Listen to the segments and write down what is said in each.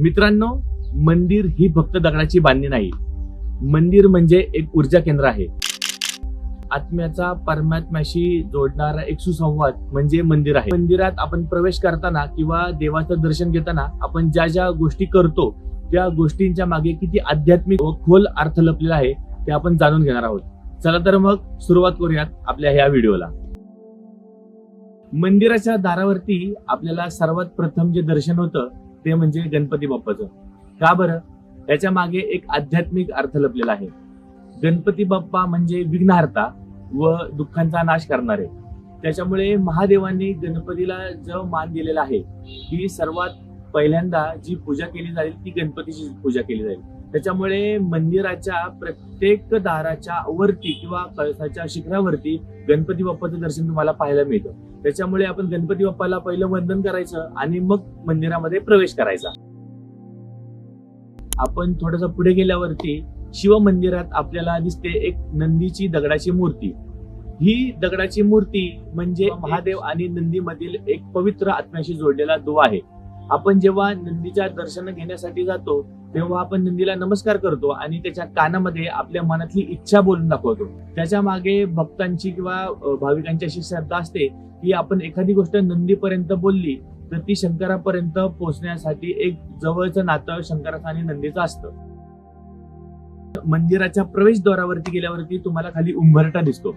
मित्रांनो मंदिर ही फक्त दगडाची बांधणी नाही. मंदिर म्हणजे एक ऊर्जा केंद्र आहे. आत्म्याचा परमात्म्याशी जोडणारा एक सुसंवाद म्हणजे मंदिर आहे. मंदिरात आपण प्रवेश करताना किंवा देवाचं दर्शन घेताना आपण ज्या ज्या गोष्टी करतो त्या गोष्टींच्या मागे किती आध्यात्मिक व खोल अर्थ लपलेला आहे ते आपण जाणून घेणार आहोत. चला तर मग सुरुवात करूयात आपल्या ह्या व्हिडिओला. मंदिराच्या दारावरती आपल्याला सर्वात प्रथम जे दर्शन होतं ते म्हणजे गणपती बाप्पाचं. का बरं? त्याच्यामागे एक आध्यात्मिक अर्थ लपलेला आहे. गणपती बाप्पा म्हणजे विघ्नहर्ता व दुःखांचा नाश करणारे. त्याच्यामुळे महादेवांनी गणपतीला जो मान दिलेला आहे ही सर्वात पहिल्यांदा जी पूजा केली जाईल ती गणपतीची पूजा केली जाईल. त्याच्यामुळे मंदिराच्या प्रत्येक दाराच्या वरती किंवा कळसाच्या शिखरावरती गणपती बाप्पाचं दर्शन तुम्हाला पाहायला मिळतं. त्याच्यामुळे आपण गणपती बाप्पाला पहिलं वंदन करायचं आणि मग मंदिरामध्ये प्रवेश करायचा. आपण थोडस पुढे गेल्यावरती शिव मंदिरात आपल्याला दिसते एक नंदीची दगडाची मूर्ती. ही दगडाची मूर्ती म्हणजे महादेव आणि नंदी मधील एक पवित्र आत्म्याशी जोडलेला दुवा आहे. आपण जेव्हा नंदीच्या दर्शन घेण्यासाठी जातो तेव्हा आपण नंदीला नमस्कार करतो आणि त्याच्या कानामध्ये आपल्या मनातली इच्छा बोलून दाखवतो. त्याच्यामागे भक्तांची किंवा भाविकांची अशी श्रद्धा असते की आपण एखादी गोष्ट नंदीपर्यंत बोलली तर ती शंकरापर्यंत पोहोचण्यासाठी एक जवळचं नातं शंकराचं आणि नंदीचं असतं. मंदिराच्या प्रवेशद्वारावरती गेल्यावरती तुम्हाला खाली उंबरटा दिसतो.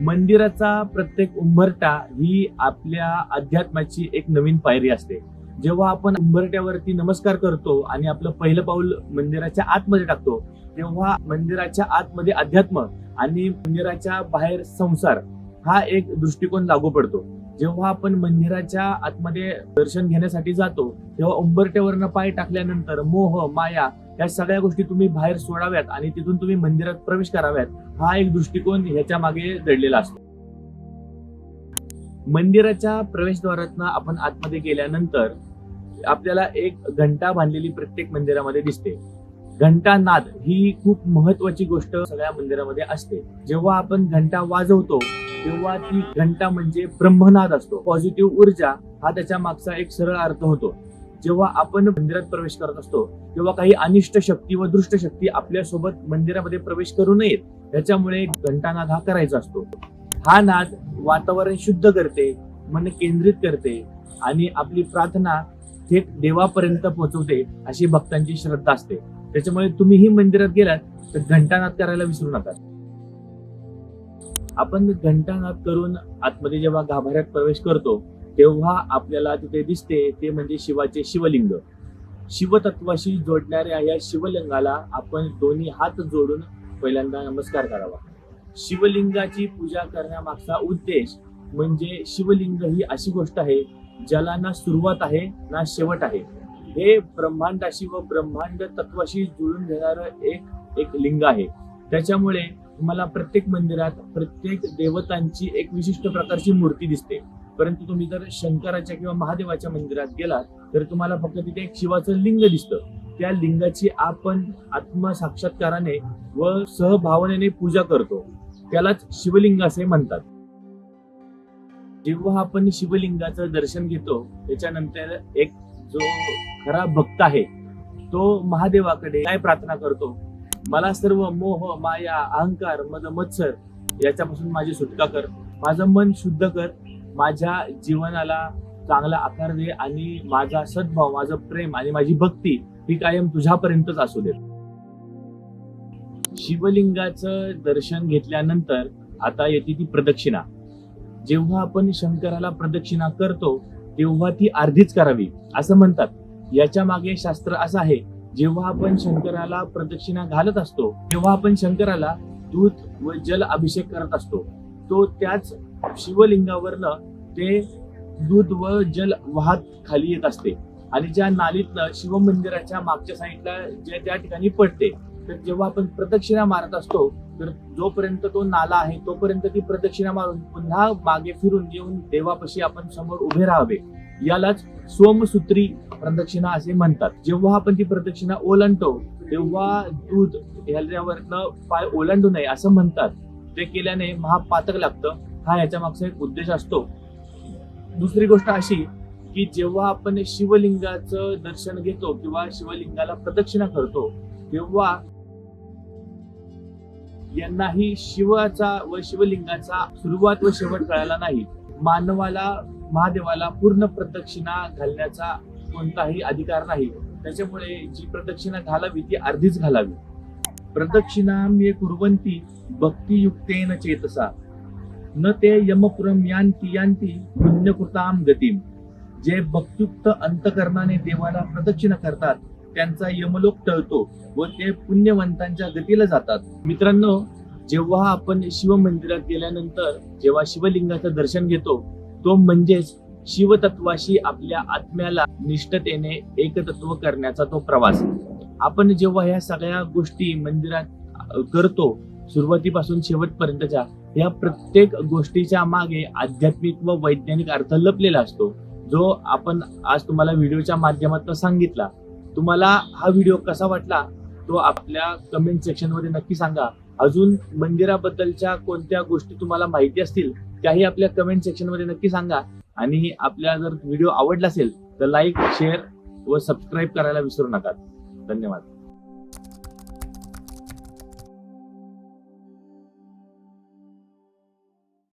मंदिराचा प्रत्येक उंबरटा ही आपल्या अध्यात्माची एक नवीन पायरी असते. जेव्हा आपण उंबरट्यावरती नमस्कार करतो आणि आपलं पहिलं पाऊल मंदिराच्या आतमध्ये टाकतो तेव्हा मंदिराच्या आतमध्ये अध्यात्म आणि मंदिराच्या बाहेर संसार हा एक दृष्टिकोन लागू पडतो. जेव्हा आपण मंदिराच्या आतमध्ये दर्शन घेण्यासाठी जातो तेव्हा उंबरट्यावरनं पाय टाकल्यानंतर मोह माया या सगळ्या गोष्टी तुम्ही बाहेर सोडाव्यात आणि तिथून तुम्ही मंदिरात प्रवेश कराव्यात हा एक दृष्टिकोन ह्याच्या मागे दडलेला असतो. मंदिराच्या प्रवेशद्वारातनं आपण आतमध्ये गेल्यानंतर आपल्याला एक घंटा बांधलेली प्रत्येक मंदिरामध्ये दिसते. घंटा नाद ही खूप महत्वाची गोष्ट सगळ्या मंदिरामध्ये असते. जेव्हा आपण घंटा वाजवतो तेव्हा ती घंटा म्हणजे ब्रह्मनाद असतो. पॉझिटिव्ह ऊर्जा हा त्याच्या मागचा एक सरळ अर्थ होतो. जेव्हा आपण मंदिरात प्रवेश करत असतो तेव्हा काही अनिष्ट शक्ती व दृष्ट शक्ती आपल्यासोबत मंदिरामध्ये प्रवेश करू नयेत. त्याच्यामुळे घंटानाद हा करायचा असतो. हा नाद वातावरण शुद्ध करते मन केंद्रित करते आणि आपली प्रार्थना थेट देवापर्यंत पोहोचवते अशी भक्तांची श्रद्धा असते. त्याच्यामुळे तुम्हीही मंदिरात गेलात तर घंटानाद करायला विसरू नका. आपण घंटानाद करून आतमध्ये जेव्हा गाभाऱ्यात प्रवेश करतो तेव्हा आपल्याला तिथे दिसते ते म्हणजे शिवाचे शिवलिंग. शिवतत्वाशी जोडणाऱ्या या शिवलिंगाला आपण दोन्ही हात जोडून पहिल्यांदा नमस्कार करावा. शिवलिंगाची पूजा करण्यामागचा उद्देश म्हणजे शिवलिंग ही अशी गोष्ट आहे ज्याला ना सुरुवात आहे ना शेवट आहे. हे ब्रह्मांडाशी व ब्रह्मांड तत्वाशी जुळून घेणारं एक एक लिंग आहे. त्याच्यामुळे तुम्हाला प्रत्येक मंदिरात प्रत्येक देवतांची एक विशिष्ट प्रकारची मूर्ती दिसते. परंतु तुम्ही जर शंकराच्या किंवा महादेवाच्या मंदिरात गेलात तर तुम्हाला फक्त तिथे एक शिवाचं लिंग दिसतं. त्या लिंगाची आपण आत्मसाक्षात्काराने व सहभावनेने पूजा करतो. त्यालाच शिवलिंग असे म्हणतात. जेव्हा आपण शिवलिंगाचं दर्शन घेतो त्याच्यानंतर एक जो खरा भक्त आहे तो महादेवाकडे काय प्रार्थना करतो? मला सर्व मोह माया अहंकार मद मत्सर याच्यापासून माझी सुटका कर. माझं मन शुद्ध कर. माझ्या जीवनाला चांगला आकार दे आणि माझा सद्भाव माझं प्रेम आणि माझी भक्ती ही कायम तुझ्यापर्यंतच असू दे. शिवलिंगाचं दर्शन घेतल्यानंतर आता येते ती प्रदक्षिणा. जेव्हा आपण शंकराला प्रदक्षिणा करतो तेव्हा ती अर्धीच करावी असं म्हणतात. याच्या मागे शास्त्र असं आहे जेव्हा आपण शंकराला प्रदक्षिणा घालत असतो तेव्हा आपण शंकराला दूध व जल अभिषेक करत असतो. तो त्याच शिवलिंगावरनं ते दूध व जल वाहत खाली येत असते. आणि ज्या नालीतनं शिवमंदिराच्या मागच्या साईडला जे त्या ठिकाणी पडते तर जेव्हा आपण प्रदक्षिणा मारत असतो तर जोपर्यंत तो नाला आहे तोपर्यंत ती प्रदक्षिणा मारून पुन्हा मागे फिरून येऊन देवापाशी आपण समोर उभे राहावे. यालाच सोमसूत्री प्रदक्षिणा असे म्हणतात. जेव्हा आपण ती प्रदक्षिणा ओलांडतो तेव्हा दूध ह्याच्यावरनं पाय ओलांडू नये असं म्हणतात. ते केल्याने महापातक लागतं. हा याच्या मागचा एक उद्देश असतो. दुसरी गोष्ट अशी की जेव्हा आपण शिवलिंगाचं दर्शन घेतो किंवा शिवलिंगाला प्रदक्षिणा करतो तेव्हा यांनाही शिवाचा व शिवलिंगाचा सुरुवात व शेवट कळायला नाही. मानवाला महादेवाला पूर्ण प्रदक्षिणा घालण्याचा कोणताही अधिकार नाही. त्याच्यामुळे जी प्रदक्षिणा घालावी ती अर्धीच घालावी. प्रदक्षिणा ये कुर्वंती भक्तियुक्तेन चेतसा. न ते यमपुरम यांती यांती पुण्यकृताम गतीम. जे भक्तियुक्त अंतकरणाने देवाला प्रदक्षिणा करतात त्यांचा यमलोक टळतो व ते पुण्यवंतांच्या गतीला जातात. मित्रांनो जेव्हा आपण शिव मंदिरात गेल्यानंतर जेव्हा शिवलिंगाचं दर्शन घेतो तो म्हणजेच शिवतत्वाशी आपल्या आत्म्याला निष्ठतेने एकतत्व करण्याचा तो प्रवास. आपण जेव्हा ह्या सगळ्या गोष्टी मंदिरात करतो सुरुवातीपासून शेवटपर्यंतच्या या प्रत्येक गोष्टीच्या मागे आध्यात्मिक व वैज्ञानिक अर्थ लपलेला असतो. जो आपण आज तुम्हाला व्हिडिओच्या माध्यमातून सांगितला. तुम्हाला हा व्हिडिओ कसा वाटला तो आपल्या कमेंट सेक्शनमध्ये नक्की सांगा. अजून मंदिराबद्दलच्या कोणत्या गोष्टी तुम्हाला माहिती असतील त्याही आपल्या कमेंट सेक्शनमध्ये नक्की सांगा. आणि आपल्या जर व्हिडिओ आवडला असेल तर लाईक शेअर व सबस्क्राईब करायला विसरू नका. धन्यवाद.